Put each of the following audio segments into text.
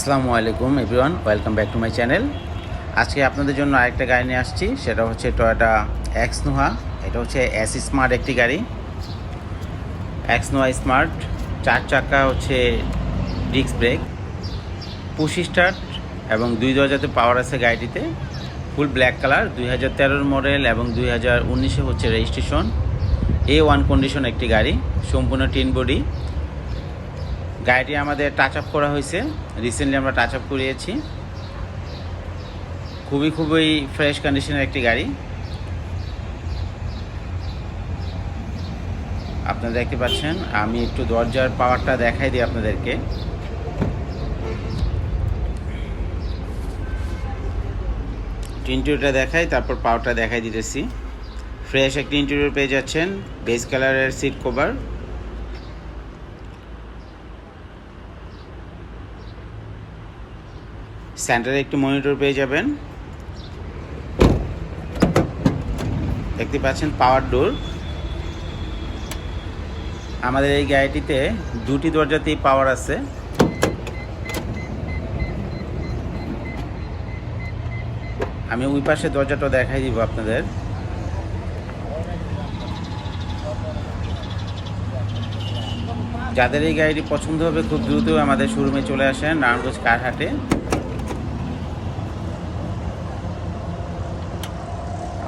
আসসালামু আলাইকুম everyone welcome back to my channel আজকে আপনাদের জন্য আরেকটা গাড়ি নিয়ে আসছি, সেটা হচ্ছে টয়োটা এক্স নোহা এটা হচ্ছে এস স্মার্ট একটি গাড়ি। এক্স নোহা স্মার্ট চার চাকা হচ্ছে ডিস্ক ব্রেক পুশ স্টার্ট এবং দুই দরজাতে পাওয়ার আছে গাড়িটিতে। ফুল ব্ল্যাক কালার দুই হাজার তেরোর মডেল এবং দুই হাজার উনিশে হচ্ছে রেজিস্ট্রেশন এ ওয়ান কন্ডিশন একটি গাড়ি, সম্পূর্ণ টিন বডি গাড়িটি আমাদের টাচ আপ করা হয়েছে। রিসেন্টলি আমরা টাচ আপ করিয়েছি। খুবই খুবই ফ্রেশ কন্ডিশনের একটি গাড়ি। আপনারা দেখতে পাচ্ছেন, আমি একটু দরজার পাওয়ারটা দেখাই দিই আপনাদেরকে। ইন্টেরিয়রটা দেখাই, তারপর পাওয়ারটা দেখাই দিতেছি। ফ্রেশ একটি ইন্টেরিয়র পেয়ে যাচ্ছেন বেস কালারের সিট কভার সেন্টারে একটি মনিটর পেয়ে যাবেন। দেখতে পাচ্ছেন পাওয়ার ডোর আমাদের এই গাড়িটিতে দুটি দরজাতেই পাওয়ার আছে। আমি ওই পাশে দরজাটা দেখাই দিব আপনাদের। যাদের এই গাড়িটি পছন্দ হবে, খুব দ্রুত আমাদের শোরুমে চলে আসেন নারায়ণগঞ্জ কারহাটে।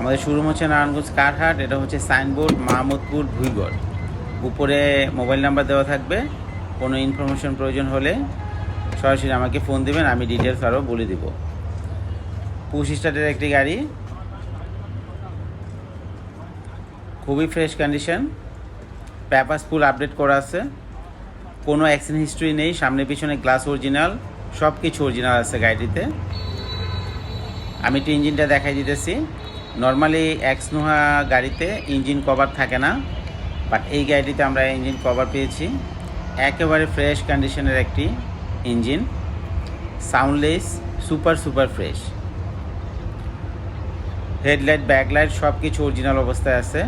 আমাদের শোরুম হচ্ছে নারায়ণগঞ্জ কারহাট, এটা হচ্ছে সাইনবোর্ড মাহমুদপুর, ভুইগড়। উপরে মোবাইল নাম্বার দেওয়া থাকবে, কোনো ইনফরমেশন প্রয়োজন হলে সরাসরি আমাকে ফোন দিবেন, আমি ডিটেলস আরও বলে দিব। পুশ স্টার্টের একটি গাড়ি। খুবই fresh condition papers full update করা আছে। কোনো অ্যাক্সিডেন্ট হিস্ট্রি নেই, সামনে পিছনে গ্লাস অরিজিনাল সব কিছু অরিজিনাল আছে গাড়িটিতে। আমি একটু ইঞ্জিনটা দেখাই দিতেছি। নর্মালি এক্স নোহা গাড়িতে ইঞ্জিন কভার থাকে না বাট এই গাড়িটিতে আমরা ইঞ্জিন কভার পেয়েছি। একেবারে ফ্রেশ কন্ডিশনের একটি engine soundless super super fresh headlight backlight সব কিছু অরিজিনাল অবস্থায় আছে।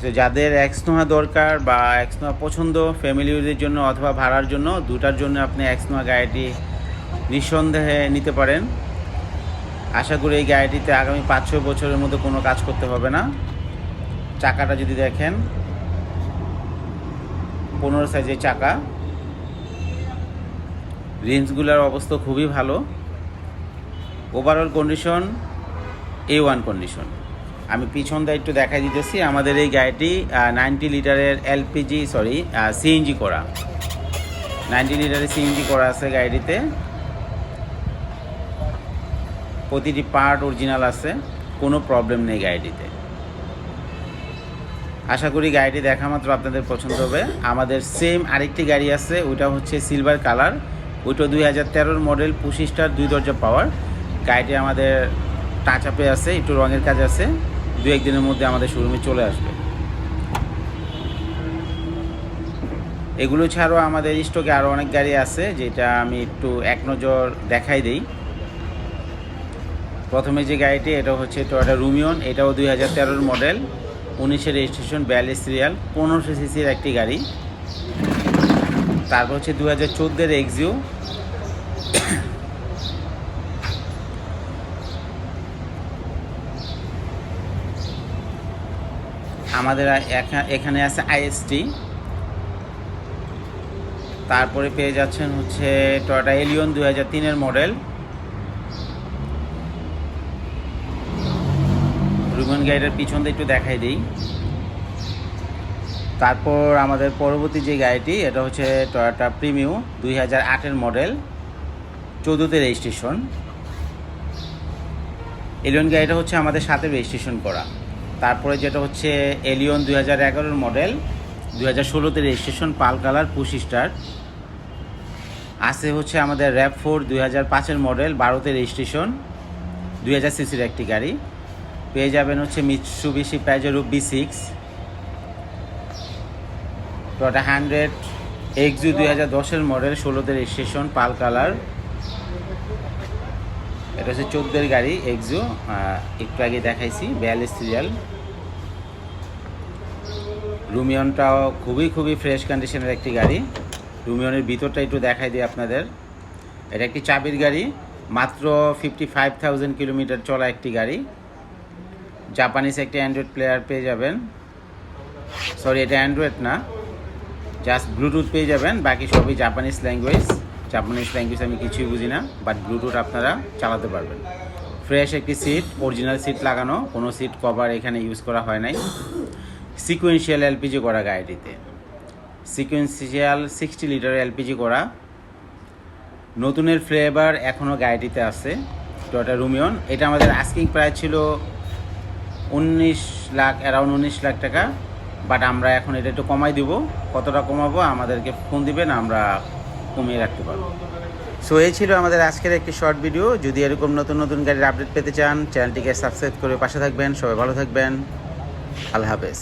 তো যাদের এক্সনোয়া দরকার বা এক্সনোয়া পছন্দ ফ্যামিলি ইউজের জন্য অথবা ভাড়ার জন্য, দুটার জন্য আপনি এক্সনোয়া গাড়িটি নিঃসন্দেহে নিতে পারেন। আশা করি এই গাড়িটিতে আগামী পাঁচ ছয় বছরের মধ্যে কোনো কাজ করতে হবে না। চাকাটা যদি দেখেন, পনেরো সাইজের চাকা। রেঞ্জগুলোর অবস্থা খুবই ভালো। Overall condition A one condition আমি পিছন একটু দেখাই দিতেছি। আমাদের এই গাড়িটি নাইনটি লিটারের এলপিজি সরি সিএনজি করা। নাইনটি লিটারের সিএনজি করা আছে গাড়িটিতে। প্রতিটি পার্ট অরিজিনাল আছে, কোনো প্রবলেম নেই গাড়িটিতে আশা করি গাড়িটি দেখা মাত্র আপনাদের পছন্দ হবে। আমাদের সেম আরেকটি গাড়ি আছে, ওইটা হচ্ছে সিলভার কালার ওইটা দুই হাজার তেরোর মডেল পঁচিশ স্টার দুই দরজা পাওয়ার গাড়িটি আমাদের টাচ আপে আছে, একটু রঙের কাজ আছে। দু একদিনের মধ্যে আমাদের শোরুমে চলে আসবে। এগুলো ছাড়াও আমাদের স্টকে আরও অনেক গাড়ি আছে, যেটা আমি একটু এক নজর দেখাই দিই। প্রথমে যে গাড়িটি, এটা হচ্ছে টয়োটা রুমিয়ন এটাও দুই হাজার তেরোর মডেল উনিশের রেজিস্ট্রেশন বিয়াল্লিশ সিরিয়াল পনেরোশো সিসির একটি গাড়ি। তারপর হচ্ছে দু হাজার চোদ্দের এক্সিও আমাদের এখা- এখানে আছে আইএসটি তারপরে পেয়ে যাচ্ছেন হচ্ছে টয়টা এলিয়ন দু হাজার তিনের মডেল রুবেন গাড়িটার পিছন দিয়ে একটু দেখাই দিই। তারপর আমাদের পরবর্তী যে গাড়িটি, এটা হচ্ছে টয়োটা প্রিমিউ দুই হাজার আটের মডেল, চৌদ্দতে রেজিস্ট্রেশন। এলিয়ন গাড়িটা হচ্ছে আমাদের সাথে রেজিস্ট্রেশন করা। তারপরে যেটা হচ্ছে এলিয়ন দুই হাজার এগারোর মডেল, দুই হাজার ষোলোতে registration pearl colour push start আছে হচ্ছে আমাদের র্যাপ ফোর দুই হাজার পাঁচের মডেল, বারোতে রেজিস্ট্রেশন, দুই হাজার সিসির একটি গাড়ি। পেয়ে যাবেন হচ্ছে Mitsubishi Pajero B six Toyota hundred এক্সু দুই হাজার দশের মডেল ষোলোতে রেজিস্ট্রেশন পাল কালার এটা হচ্ছে চোদ্দের গাড়ি এক্সু একটু আগে দেখাইছি, বিয়াল্লিশ সিরিয়াল। রুমিয়নটাও খুবই খুবই ফ্রেশ কন্ডিশনের একটি গাড়ি। রুমিয়নের ভিতরটা একটু দেখাই দিই আপনাদের। এটা একটি চাবির গাড়ি, মাত্র ফিফটি ফাইভ থাউজেন্ড কিলোমিটার চলা একটি গাড়ি। জাপানিজ একটি অ্যান্ড্রয়েড প্লেয়ার পেয়ে যাবেন। সরি, এটা অ্যান্ড্রয়েড না। জাস্ট ব্লুটুথ পেয়ে যাবেন, বাকি সবই জাপানিজ ল্যাঙ্গুয়েজ। জাপানিজ ল্যাঙ্গুয়েজ আমি কিছুই বুঝি না, বাট ব্লুটুথ আপনারা চালাতে পারবেন। ফ্রেশ একটি সিট, অরিজিনাল সিট লাগানো, কোনো সিট কভার এখানে ইউজ করা হয় নাই। সিকুয়েন্সিয়াল এলপিজি করা গাড়িটিতে। সিকুয়েন্সিয়াল সিক্সটি লিটার এলপিজি করা। নতুনের ফ্লেভার এখনও গাড়িটিতে আছে। টয়টা রুমিয়ন এটা আমাদের আস্কিং প্রায় ছিল উনিশ লাখ অ্যারাউন্ড উনিশ লাখ টাকা। বাট আমরা এখন এটা একটু কমাই দিব। কতটা কমাবো আমাদেরকে ফোন দিবেন, আমরা কমিয়ে রাখতে পারব। সো এই ছিল আমাদের আজকের একটি শর্ট ভিডিও যদি এরকম নতুন নতুন গাড়ির আপডেট পেতে চান চ্যানেলটিকে সাবস্ক্রাইব করে পাশে থাকবেন। সবাই ভালো থাকবেন। আল্লাহ হাফেজ।